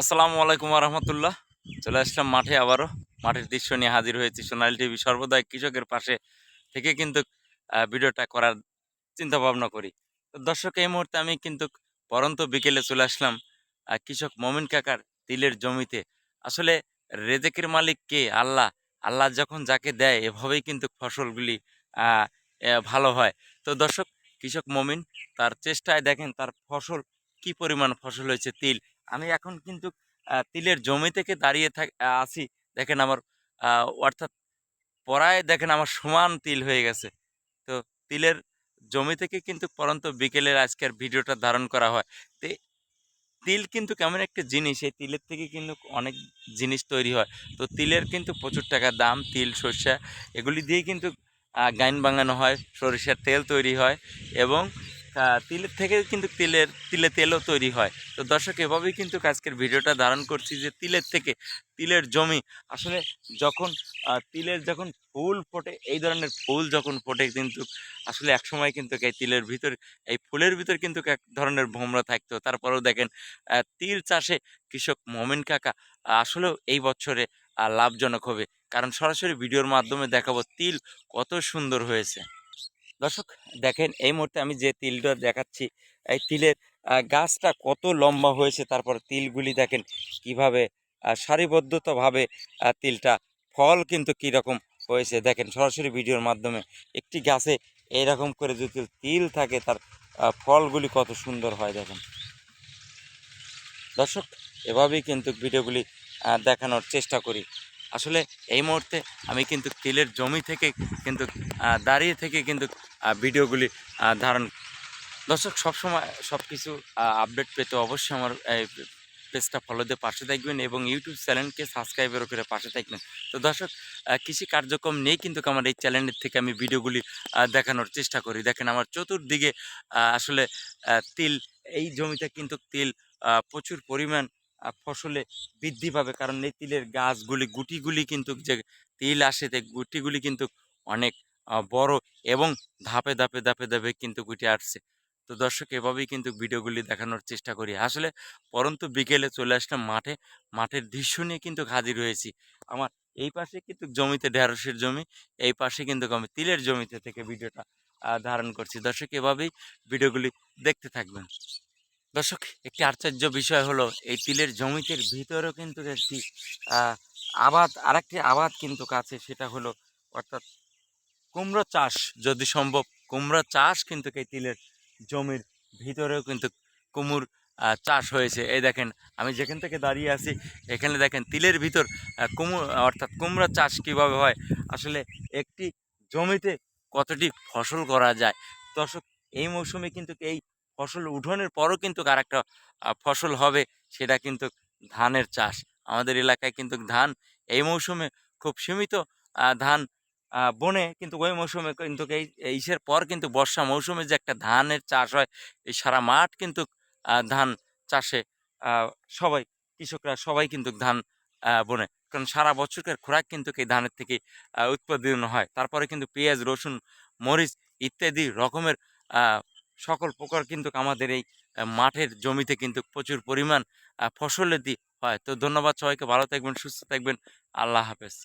আসসালামু আলাইকুম রহমতুল্লাহ। চলে আসলাম মাঠে আবারও। মাঠের দৃশ্য নিয়ে হাজির হয়েছি সোনালী টিভি। সর্বদাই কৃষকের পাশে থেকে কিন্তু ভিডিওটা করার চিন্তা ভাবনা করি। তো দর্শক, এই মুহূর্তে আমি কিন্তু পরন্ত বিকেলে চলে আসলাম কৃষক মমিন কাকার তিলের জমিতে। আসলে রেজেকের মালিক কে? আল্লাহ। আল্লাহ যখন যাকে দেয়, এভাবেই কিন্তু ফসলগুলি ভালো হয়। তো দর্শক, কৃষক মমিন, তার চেষ্টায় দেখেন তার ফসল কি পরিমাণ ফসল হয়েছে তিল। আমি এখন কিন্তু তিলের জমি থেকে দাঁড়িয়ে থাক আছি। দেখেন আমার অর্থাৎ পড়ায় দেখেন আমার সমান তিল হয়ে গেছে। তো তিলের জমি থেকে কিন্তু পরন্ত বিকেলের আজকের ভিডিওটা ধারণ করা হয়। তো, তিল কিন্তু কেমন একটা জিনিস, এই তিলের থেকে কিন্তু অনেক জিনিস তৈরি হয়। তো তিলের কিন্তু প্রচুর টাকা দাম, তিল, সর্ষা, এগুলি দিয়ে কিন্তু গাইন বাঙানো হয়, সরিষার তেল তৈরি হয় এবং তিলের থেকে কিন্তু তিলের, তিলে তেলও তৈরি হয়। তো দর্শক, এভাবেই কিন্তু আজকের ভিডিওটা ধারণ করছি যে তিলের থেকে তিলের জমি। আসলে যখন তিলের যখন ফুল ফোটে, এই ধরনের ফুল যখন ফোটে কিন্তু আসলে একসময় কিন্তু এই তিলের ভিতর, এই ফুলের ভিতর কিন্তু এক ধরনের ভোমরা থাকতো। তারপরেও দেখেন তিল চাষে কৃষক মমিন কাকা আসলেও এই বছরে লাভজনক হবে। কারণ সরাসরি ভিডিওর মাধ্যমে দেখাবো তিল কত সুন্দর হয়েছে। দর্শক, দেখেন এই মুহূর্তে আমি যে তিলটা দেখাচ্ছি, এই তিলের গাছটা কত লম্বা হয়েছে, তারপর তিলগুলি দেখেন কীভাবে সারিবদ্ধতভাবে তিলটা, ফল কিন্তু কীরকম হয়েছে। দেখেন সরাসরি ভিডিওর মাধ্যমে একটি গাছে এইরকম করে যদি তিল থাকে, তার ফলগুলি কত সুন্দর হয় দেখেন। দর্শক, এভাবেই কিন্তু ভিডিওগুলি দেখানোর চেষ্টা করি। আসলে এই মুহূর্তে আমি কিন্তু তিলের জমি থেকে কিন্তু দাঁড়িয়ে থেকে কিন্তু ভিডিওগুলি ধারণ দর্শক, সবসময় সব কিছু আপডেট পেতে অবশ্যই আমার পেজটা ফলো দিয়ে পাশে থাকবেন এবং ইউটিউব চ্যানেলকে সাবস্ক্রাইবের করে পাশে থাকবেন। তো দর্শক কৃষি কার্যক্রম নেই কিন্তু আমার এই চ্যানেলের থেকে আমি ভিডিওগুলি দেখানোর চেষ্টা করি। দেখেন আমার চতুর্দিকে আসলে তিল, এই জমিতে কিন্তু তিল প্রচুর পরিমাণ ফসলে বৃদ্ধি পাবে। কারণ এই তিলের গাছগুলি, গুটিগুলি কিন্তু যে তিল আসে, তে গুটিগুলি কিন্তু অনেক বড় এবং ধাপে ধাপে ধাপে ধাপে কিন্তু গুটি আসছে। তো দর্শক, এভাবেই কিন্তু ভিডিওগুলি দেখানোর চেষ্টা করি। আসলে পরন্তু বিকেলে চলে আসলাম মাঠে। মাঠের দৃশ্য নিয়ে কিন্তু হাজির হয়েছি। আমার এই পাশে কিন্তু জমিতে ঢেঁড়সের জমি, এই পাশে কিন্তু আমি তিলের জমিতে থেকে ভিডিওটা ধারণ করছি। দর্শক, এভাবেই ভিডিওগুলি দেখতে থাকবেন। দর্শক, একটি আশ্চর্য বিষয় হলো, এই তিলের জমিতের ভিতরেও কিন্তু একটি আবাদ, আরেকটি আবাদ কিন্তু কাছে, সেটা হলো, অর্থাৎ কুমড়ো চাষ। যদি সম্ভব, কুমড়ো চাষ কিন্তু এই তিলের জমির ভিতরেও কিন্তু কুমুর চাষ হয়েছে। এই দেখেন, আমি যেখান থেকে দাঁড়িয়ে আছি, এখানে দেখেন তিলের ভিতর কুমড়ো অর্থাৎ কুমড়ো চাষ কীভাবে হয়? আসলে একটি জমিতে কতটি ফসল করা যায়? দর্শক, এই মৌসুমে কিন্তু এই ফসল উঠোনের পরও কিন্তু আরেকটা একটা ফসল হবে সেটা কিন্তু ধানের চাষ। আমাদের এলাকায় কিন্তু ধান এই মৌসুমে খুব সীমিত ধান বনে কিন্তু ওই মৌসুমে কিন্তু এই ইসের পর কিন্তু বর্ষা মৌসুমে যে একটা ধানের চাষ হয়, এই সারা মাঠ কিন্তু ধান চাষে সবাই, কৃষকরা সবাই কিন্তু ধান বনে। কারণ সারা বছরকার খোরাক কিন্তু এই ধানের থেকে উৎপাদন হয়। তারপরে কিন্তু পেঁয়াজ, রসুন, মরিচ ইত্যাদি রকমের সকল প্রকার কিন্তু আমাদের এই মাঠের জমিতে কিন্তু প্রচুর পরিমাণ ফসলের হয়। তো ধন্যবাদ সবাইকে, ভালো থাকবেন, সুস্থ থাকবেন। আল্লাহ হাফেজ।